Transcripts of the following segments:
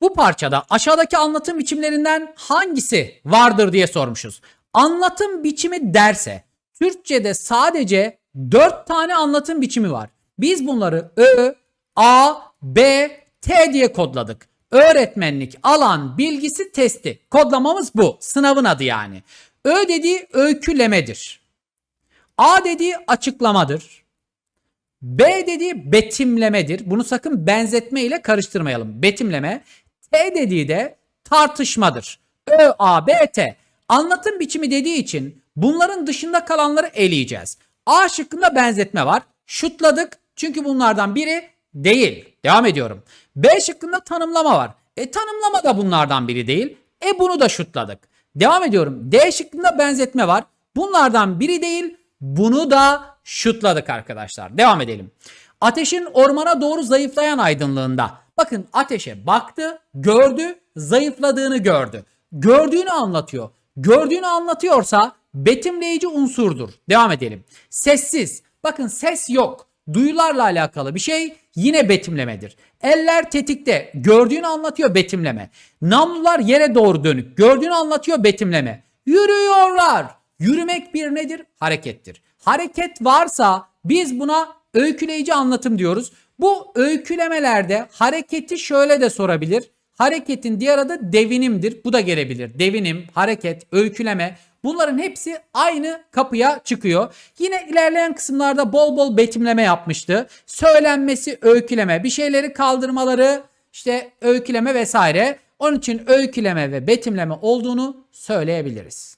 Bu parçada aşağıdaki anlatım biçimlerinden hangisi vardır diye sormuşuz. Anlatım biçimi derse Türkçe'de sadece 4 tane anlatım biçimi var. Biz bunları Ö, A, B, T diye kodladık. Öğretmenlik, alan, bilgisi, testi. Kodlamamız bu. Sınavın adı yani. Ö dediği öykülemedir. A dediği açıklamadır. B dediği betimlemedir. Bunu sakın benzetme ile karıştırmayalım. Betimleme. T dediği de tartışmadır. Ö, A, B, T. Anlatım biçimi dediği için bunların dışında kalanları eleyeceğiz. A şıkkında benzetme var. Şutladık çünkü bunlardan biri değil. Devam ediyorum. B şıkkında tanımlama var. E tanımlama da bunlardan biri değil. E bunu da şutladık. Devam ediyorum. D şıkkında benzetme var. Bunlardan biri değil. Bunu da şutladık arkadaşlar. Devam edelim. Ateşin ormana doğru zayıflayan aydınlığında. Bakın ateşe baktı, gördü, zayıfladığını gördü. Gördüğünü anlatıyor. Gördüğünü anlatıyorsa betimleyici unsurdur. Devam edelim. Sessiz. Bakın ses yok. Duyularla alakalı bir şey yine betimlemedir. Eller tetikte. Gördüğünü anlatıyor betimleme. Namlular yere doğru dönük. Gördüğünü anlatıyor betimleme. Yürüyorlar. Yürümek bir nedir? Harekettir. Hareket varsa biz buna öyküleyici anlatım diyoruz. Bu öykülemelerde hareketi şöyle de sorabilir. Hareketin diğer adı devinimdir. Bu da gelebilir. Devinim, hareket, öyküleme bunların hepsi aynı kapıya çıkıyor. Yine ilerleyen kısımlarda bol bol betimleme yapmıştı. Söylenmesi, öyküleme, bir şeyleri kaldırmaları, işte öyküleme vesaire. Onun için öyküleme ve betimleme olduğunu söyleyebiliriz.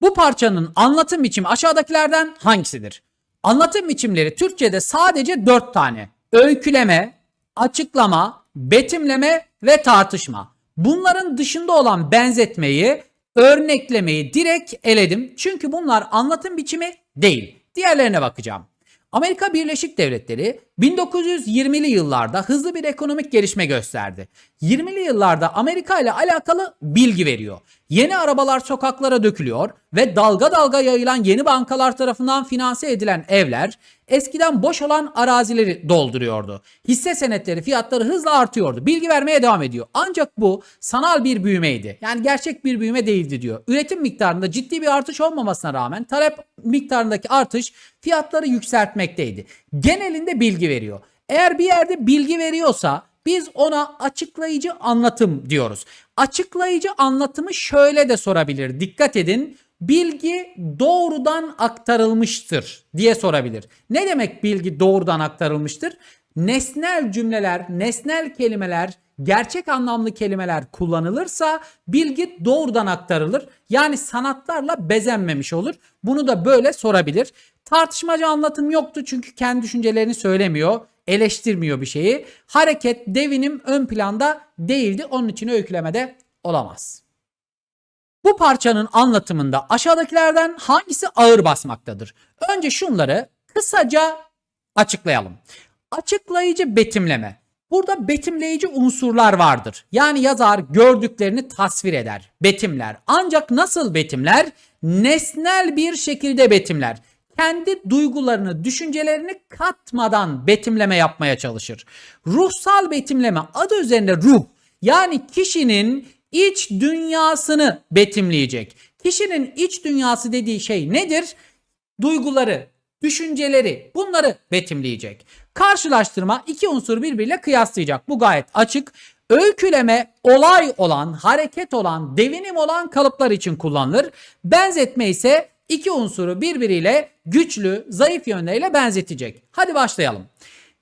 Bu parçanın anlatım biçimi aşağıdakilerden hangisidir? Anlatım biçimleri Türkçe'de sadece 4 tane. Öyküleme, açıklama, betimleme ve tartışma. Bunların dışında olan benzetmeyi, örneklemeyi direkt eledim. Çünkü bunlar anlatım biçimi değil. Diğerlerine bakacağım. Amerika Birleşik Devletleri 1920'li yıllarda hızlı bir ekonomik gelişme gösterdi. 20'li yıllarda Amerika ile alakalı bilgi veriyor. Yeni arabalar sokaklara dökülüyor ve dalga dalga yayılan yeni bankalar tarafından finanse edilen evler eskiden boş olan arazileri dolduruyordu. Hisse senetleri fiyatları hızla artıyordu. Bilgi vermeye devam ediyor. Ancak bu sanal bir büyümeydi. Yani gerçek bir büyüme değildi diyor. Üretim miktarında ciddi bir artış olmamasına rağmen talep miktarındaki artış fiyatları yükseltmekteydi. Genelinde bilgi veriyor. Eğer bir yerde bilgi veriyorsa biz ona açıklayıcı anlatım diyoruz. Açıklayıcı anlatımı şöyle de sorabilir. Dikkat edin. Bilgi doğrudan aktarılmıştır diye sorabilir. Ne demek bilgi doğrudan aktarılmıştır? Nesnel cümleler, nesnel kelimeler, gerçek anlamlı kelimeler kullanılırsa bilgi doğrudan aktarılır. Yani sanatlarla bezenmemiş olur. Bunu da böyle sorabilir. Tartışmacı anlatım yoktu çünkü kendi düşüncelerini söylemiyor eleştirmiyor bir şeyi. Hareket, devinim ön planda değildi. Onun için öykülemede olamaz. Bu parçanın anlatımında aşağıdakilerden hangisi ağır basmaktadır? Önce şunları kısaca açıklayalım. Açıklayıcı betimleme. Burada betimleyici unsurlar vardır. Yani yazar gördüklerini tasvir eder, betimler. Ancak nasıl betimler? Nesnel bir şekilde betimler kendi duygularını, düşüncelerini katmadan betimleme yapmaya çalışır. Ruhsal betimleme adı üzerinde ruh yani kişinin iç dünyasını betimleyecek. Kişinin iç dünyası dediği şey nedir? Duyguları, düşünceleri bunları betimleyecek. Karşılaştırma iki unsur birbiriyle kıyaslayacak. Bu gayet açık. Öyküleme olay olan, hareket olan, devinim olan kalıplar için kullanılır. Benzetme ise iki unsuru birbiriyle güçlü, zayıf yönleriyle benzetecek. Hadi başlayalım.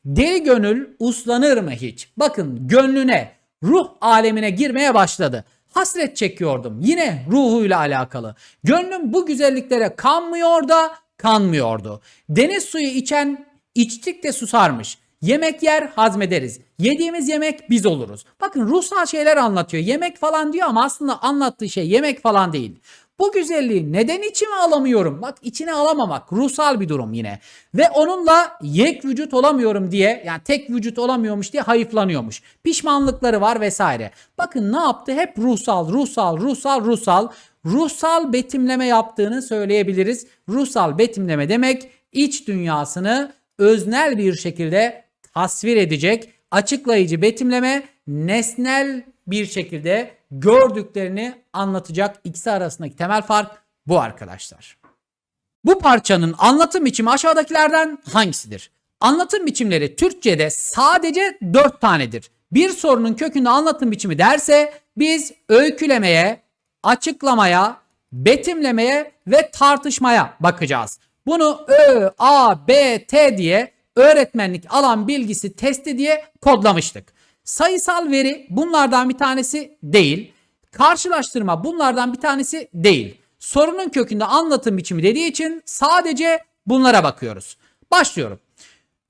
Deli gönül uslanır mı hiç? Bakın gönlüne, ruh alemine girmeye başladı. Hasret çekiyordum. Yine ruhuyla alakalı. Gönlüm bu güzelliklere kanmıyor da kanmıyordu. Deniz suyu içen içtik de susarmış. Yemek yer hazmederiz. Yediğimiz yemek biz oluruz. Bakın ruhsal şeyler anlatıyor. Yemek falan diyor ama aslında anlattığı şey yemek falan değil. Bu güzelliği neden içime alamıyorum? Bak içine alamamak ruhsal bir durum yine. Ve onunla yek vücut olamıyorum diye yani tek vücut olamıyormuş diye hayıflanıyormuş. Pişmanlıkları var vesaire. Bakın ne yaptı? Hep ruhsal, ruhsal, ruhsal, ruhsal. Ruhsal betimleme yaptığını söyleyebiliriz. Ruhsal betimleme demek iç dünyasını öznel bir şekilde tasvir edecek açıklayıcı betimleme nesnel bir şekilde gördüklerini anlatacak ikisi arasındaki temel fark bu arkadaşlar. Bu parçanın anlatım biçimi aşağıdakilerden hangisidir? Anlatım biçimleri Türkçe'de sadece 4 tanedir. Bir sorunun kökünde anlatım biçimi derse biz öykülemeye, açıklamaya, betimlemeye ve tartışmaya bakacağız. Bunu Ö, A, B, T diye öğretmenlik alan bilgisi testi diye kodlamıştık. Sayısal veri bunlardan bir tanesi değil. Karşılaştırma bunlardan bir tanesi değil. Sorunun kökünde anlatım biçimi dediği için sadece bunlara bakıyoruz. Başlıyorum.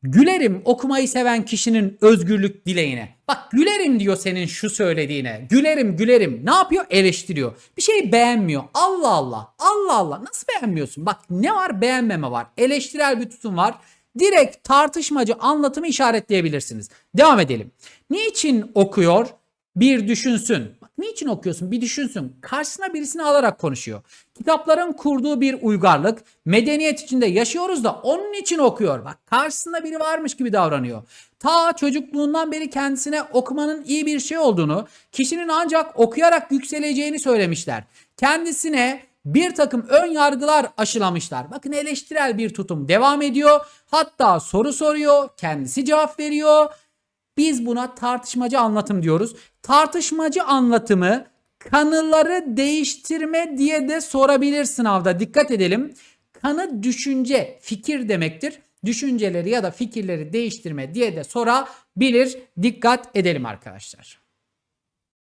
Gülerim okumayı seven kişinin özgürlük dileğine. Bak gülerim diyor senin şu söylediğine. Gülerim gülerim. Ne yapıyor? Eleştiriyor. Bir şeyi beğenmiyor. Allah Allah. Allah Allah. Nasıl beğenmiyorsun? Bak ne var? Beğenmeme var. Eleştirel bir tutum var. Direkt tartışmacı anlatımı işaretleyebilirsiniz. Devam edelim. Niçin okuyor? Bir düşünsün. Niçin okuyorsun? Bir düşünsün. Karşısına birisini alarak konuşuyor. Kitapların kurduğu bir uygarlık. Medeniyet içinde yaşıyoruz da onun için okuyor. Bak karşısında biri varmış gibi davranıyor. Ta çocukluğundan beri kendisine okumanın iyi bir şey olduğunu, kişinin ancak okuyarak yükseleceğini söylemişler. Kendisine bir takım ön yargılar aşılamışlar. Bakın eleştirel bir tutum devam ediyor. Hatta soru soruyor, kendisi cevap veriyor. Biz buna tartışmacı anlatım diyoruz. Tartışmacı anlatımı kanıları değiştirme diye de sorabilir sınavda. Dikkat edelim. Kanı düşünce, fikir demektir. Düşünceleri ya da fikirleri değiştirme diye de sorabilir. Dikkat edelim arkadaşlar.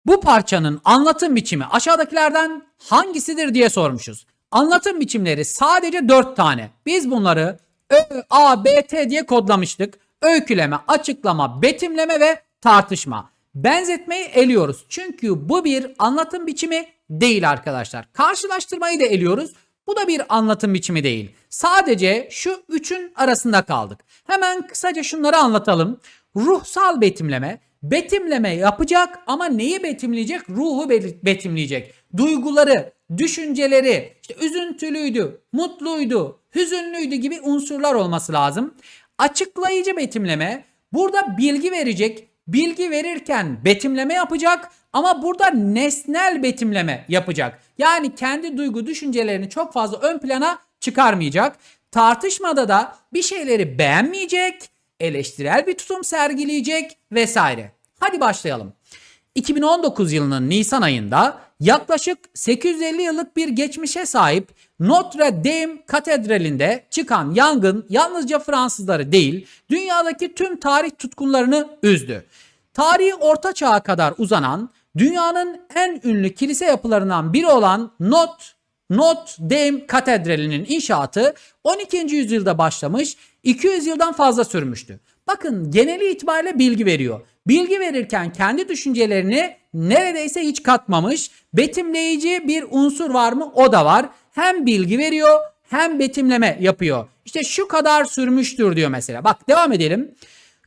Bu parçanın anlatım biçimi aşağıdakilerden hangisidir diye sormuşuz. Anlatım biçimleri sadece 4 tane. Biz bunları Ö, A, B, T diye kodlamıştık. Öyküleme, açıklama, betimleme ve tartışma. Benzetmeyi eliyoruz. Çünkü bu bir anlatım biçimi değil arkadaşlar. Karşılaştırmayı da eliyoruz. Bu da bir anlatım biçimi değil. Sadece şu üçün arasında kaldık. Hemen kısaca şunları anlatalım. Ruhsal betimleme, betimleme yapacak ama neyi betimleyecek? Ruhu be- betimleyecek. Duyguları, düşünceleri, işte üzüntülüydü, mutluydu, hüzünlüydü gibi unsurlar olması lazım. Açıklayıcı betimleme burada bilgi verecek, bilgi verirken betimleme yapacak ama burada nesnel betimleme yapacak. Yani kendi duygu düşüncelerini çok fazla ön plana çıkarmayacak. Tartışmada da bir şeyleri beğenmeyecek, eleştirel bir tutum sergileyecek vesaire. Hadi başlayalım. 2019 yılının Nisan ayında yaklaşık 850 yıllık bir geçmişe sahip Notre Dame Katedrali'nde çıkan yangın yalnızca Fransızları değil, dünyadaki tüm tarih tutkunlarını üzdü. Tarihi Orta Çağ'a kadar uzanan, dünyanın en ünlü kilise yapılarından biri olan Notre Notre Dame Katedrali'nin inşaatı 12. yüzyılda başlamış, 200 yıldan fazla sürmüştü. Bakın geneli itibariyle bilgi veriyor. Bilgi verirken kendi düşüncelerini neredeyse hiç katmamış. Betimleyici bir unsur var mı? O da var. Hem bilgi veriyor hem betimleme yapıyor. İşte şu kadar sürmüştür diyor mesela. Bak devam edelim.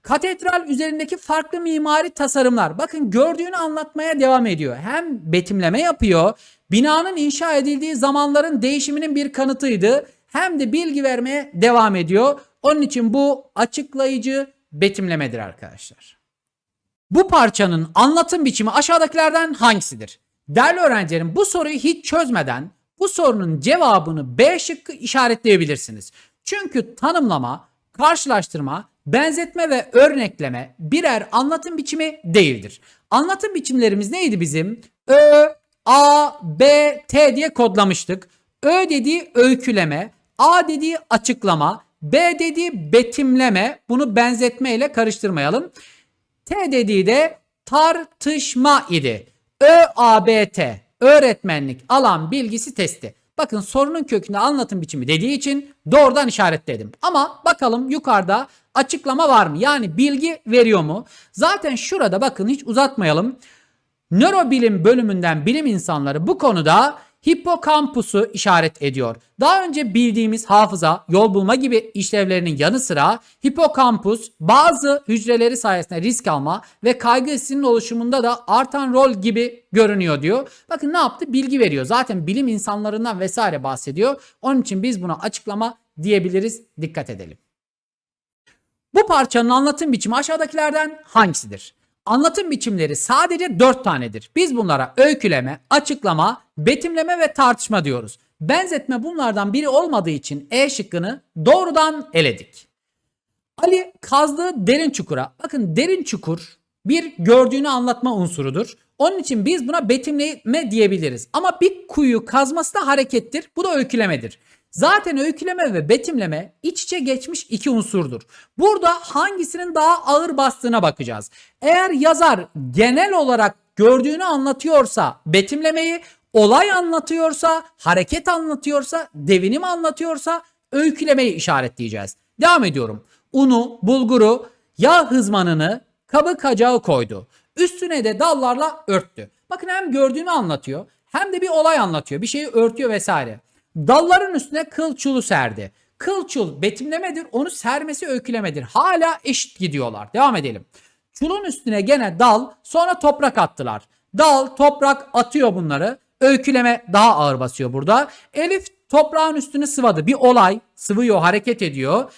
Katedral üzerindeki farklı mimari tasarımlar. Bakın gördüğünü anlatmaya devam ediyor. Hem betimleme yapıyor. Binanın inşa edildiği zamanların değişiminin bir kanıtıydı. Hem de bilgi vermeye devam ediyor. Onun için bu açıklayıcı betimlemedir arkadaşlar. Bu parçanın anlatım biçimi aşağıdakilerden hangisidir? Değerli öğrencilerim bu soruyu hiç çözmeden bu sorunun cevabını B şıkkı işaretleyebilirsiniz. Çünkü tanımlama, karşılaştırma, benzetme ve örnekleme birer anlatım biçimi değildir. Anlatım biçimlerimiz neydi bizim? Ö, A, B, T diye kodlamıştık. Ö dediği öyküleme, A dediği açıklama, B dediği betimleme. Bunu benzetme ile karıştırmayalım. T dediği de tartışma idi. ÖABT öğretmenlik alan bilgisi testi. Bakın sorunun kökünde anlatım biçimi dediği için doğrudan işaretledim. Ama bakalım yukarıda açıklama var mı? Yani bilgi veriyor mu? Zaten şurada bakın hiç uzatmayalım. Nörobilim bölümünden bilim insanları bu konuda hipokampusu işaret ediyor. Daha önce bildiğimiz hafıza, yol bulma gibi işlevlerinin yanı sıra hipokampus bazı hücreleri sayesinde risk alma ve kaygı hissinin oluşumunda da artan rol gibi görünüyor diyor. Bakın ne yaptı? Bilgi veriyor. Zaten bilim insanlarından vesaire bahsediyor. Onun için biz buna açıklama diyebiliriz. Dikkat edelim. Bu parçanın anlatım biçimi aşağıdakilerden hangisidir? Anlatım biçimleri sadece 4 tanedir. Biz bunlara öyküleme, açıklama, betimleme ve tartışma diyoruz. Benzetme bunlardan biri olmadığı için E şıkkını doğrudan eledik. Ali kazdığı derin çukura. Bakın derin çukur bir gördüğünü anlatma unsurudur. Onun için biz buna betimleme diyebiliriz. Ama bir kuyu kazması da harekettir. Bu da öykülemedir. Zaten öyküleme ve betimleme iç içe geçmiş iki unsurdur. Burada hangisinin daha ağır bastığına bakacağız. Eğer yazar genel olarak gördüğünü anlatıyorsa betimlemeyi, olay anlatıyorsa, hareket anlatıyorsa, devinim anlatıyorsa öykülemeyi işaretleyeceğiz. Devam ediyorum. Unu, bulguru, yağ hızmanını kabı kacağı koydu. Üstüne de dallarla örttü. Bakın hem gördüğünü anlatıyor hem de bir olay anlatıyor. Bir şeyi örtüyor vesaire. Dalların üstüne kıl çulu serdi. Kıl çul betimlemedir, onu sermesi öykülemedir. Hala eşit gidiyorlar. Devam edelim. Çulun üstüne gene dal, sonra toprak attılar. Dal, toprak atıyor bunları. Öyküleme daha ağır basıyor burada. Elif toprağın üstünü sıvadı. Bir olay, sıvıyor, hareket ediyor.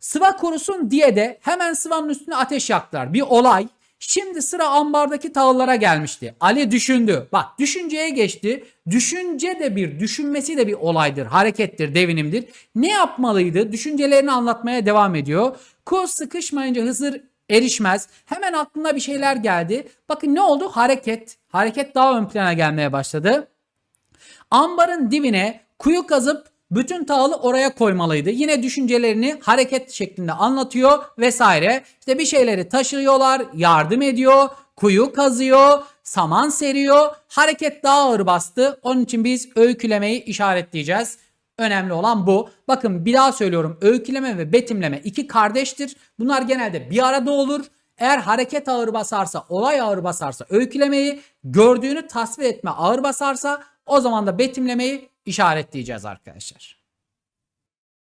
Sıva kurusun diye de hemen sıvanın üstüne ateş yaktılar. Bir olay. Şimdi sıra ambardaki tahıllara gelmişti. Ali düşündü. Bak düşünceye geçti. Düşünce de bir, düşünmesi de bir olaydır, harekettir, devinimdir. Ne yapmalıydı? Düşüncelerini anlatmaya devam ediyor. Kuz sıkışmayınca Hızır erişmez. Hemen aklına bir şeyler geldi. Bakın ne oldu? Hareket. Hareket daha ön plana gelmeye başladı. Ambarın dibine kuyu kazıp bütün tahılı oraya koymalıydı. Yine düşüncelerini hareket şeklinde anlatıyor vesaire. İşte bir şeyleri taşıyorlar, yardım ediyor, kuyu kazıyor, saman seriyor. Hareket daha ağır bastı. Onun için biz öykülemeyi işaretleyeceğiz. Önemli olan bu. Bakın bir daha söylüyorum. Öyküleme ve betimleme iki kardeştir. Bunlar genelde bir arada olur. Eğer hareket ağır basarsa, olay ağır basarsa öykülemeyi, gördüğünü tasvir etme ağır basarsa o zaman da betimlemeyi işaretleyeceğiz arkadaşlar.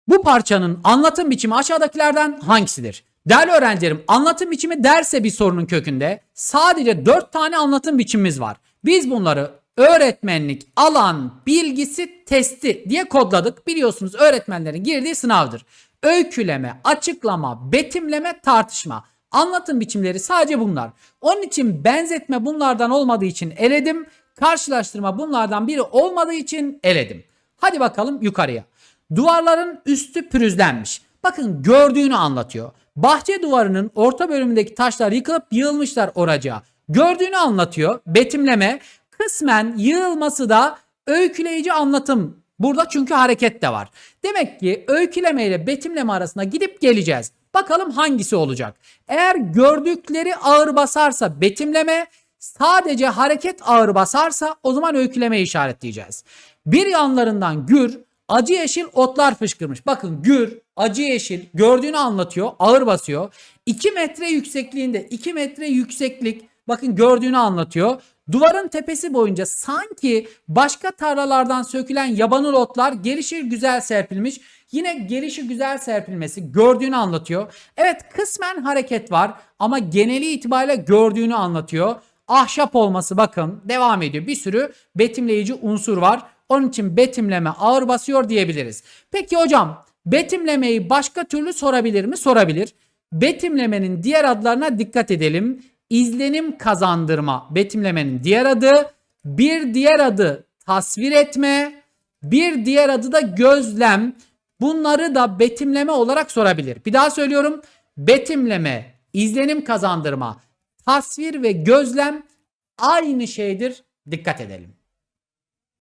Bu parçanın anlatım biçimi aşağıdakilerden hangisidir? Değerli öğrencilerim anlatım biçimi derse bir sorunun kökünde sadece 4 tane anlatım biçimimiz var. Biz bunları öğretmenlik alan bilgisi testi diye kodladık. Biliyorsunuz öğretmenlerin girdiği sınavdır. Öyküleme, açıklama, betimleme, tartışma. Anlatım biçimleri sadece bunlar. Onun için benzetme bunlardan olmadığı için eledim. Karşılaştırma bunlardan biri olmadığı için eledim. Hadi bakalım yukarıya. Duvarların üstü pürüzlenmiş. Bakın gördüğünü anlatıyor. Bahçe duvarının orta bölümündeki taşlar yıkılıp yığılmışlar oracağa. Gördüğünü anlatıyor. Betimleme. Kısmen yığılması da öyküleyici anlatım. Burada çünkü hareket de var. Demek ki öyküleme ile betimleme arasında gidip geleceğiz. Bakalım hangisi olacak? Eğer gördükleri ağır basarsa betimleme, sadece hareket ağır basarsa o zaman öyküleme işaretleyeceğiz. Bir yanlarından gür, acı yeşil otlar fışkırmış. Bakın gür, acı yeşil gördüğünü anlatıyor, ağır basıyor. 2 metre yüksekliğinde, 2 metre yükseklik bakın gördüğünü anlatıyor. Duvarın tepesi boyunca sanki başka tarlalardan sökülen yabanıl otlar gelişir güzel serpilmiş. Yine gelişi güzel serpilmesi gördüğünü anlatıyor. Evet kısmen hareket var ama geneli itibariyle gördüğünü anlatıyor. Ahşap olması bakın devam ediyor. Bir sürü betimleyici unsur var. Onun için betimleme ağır basıyor diyebiliriz. Peki hocam betimlemeyi başka türlü sorabilir mi? Sorabilir. Betimlemenin diğer adlarına dikkat edelim. İzlenim kazandırma betimlemenin diğer adı. Bir diğer adı tasvir etme. Bir diğer adı da gözlem. Bunları da betimleme olarak sorabilir. Bir daha söylüyorum. Betimleme, izlenim kazandırma, tasvir ve gözlem aynı şeydir. Dikkat edelim.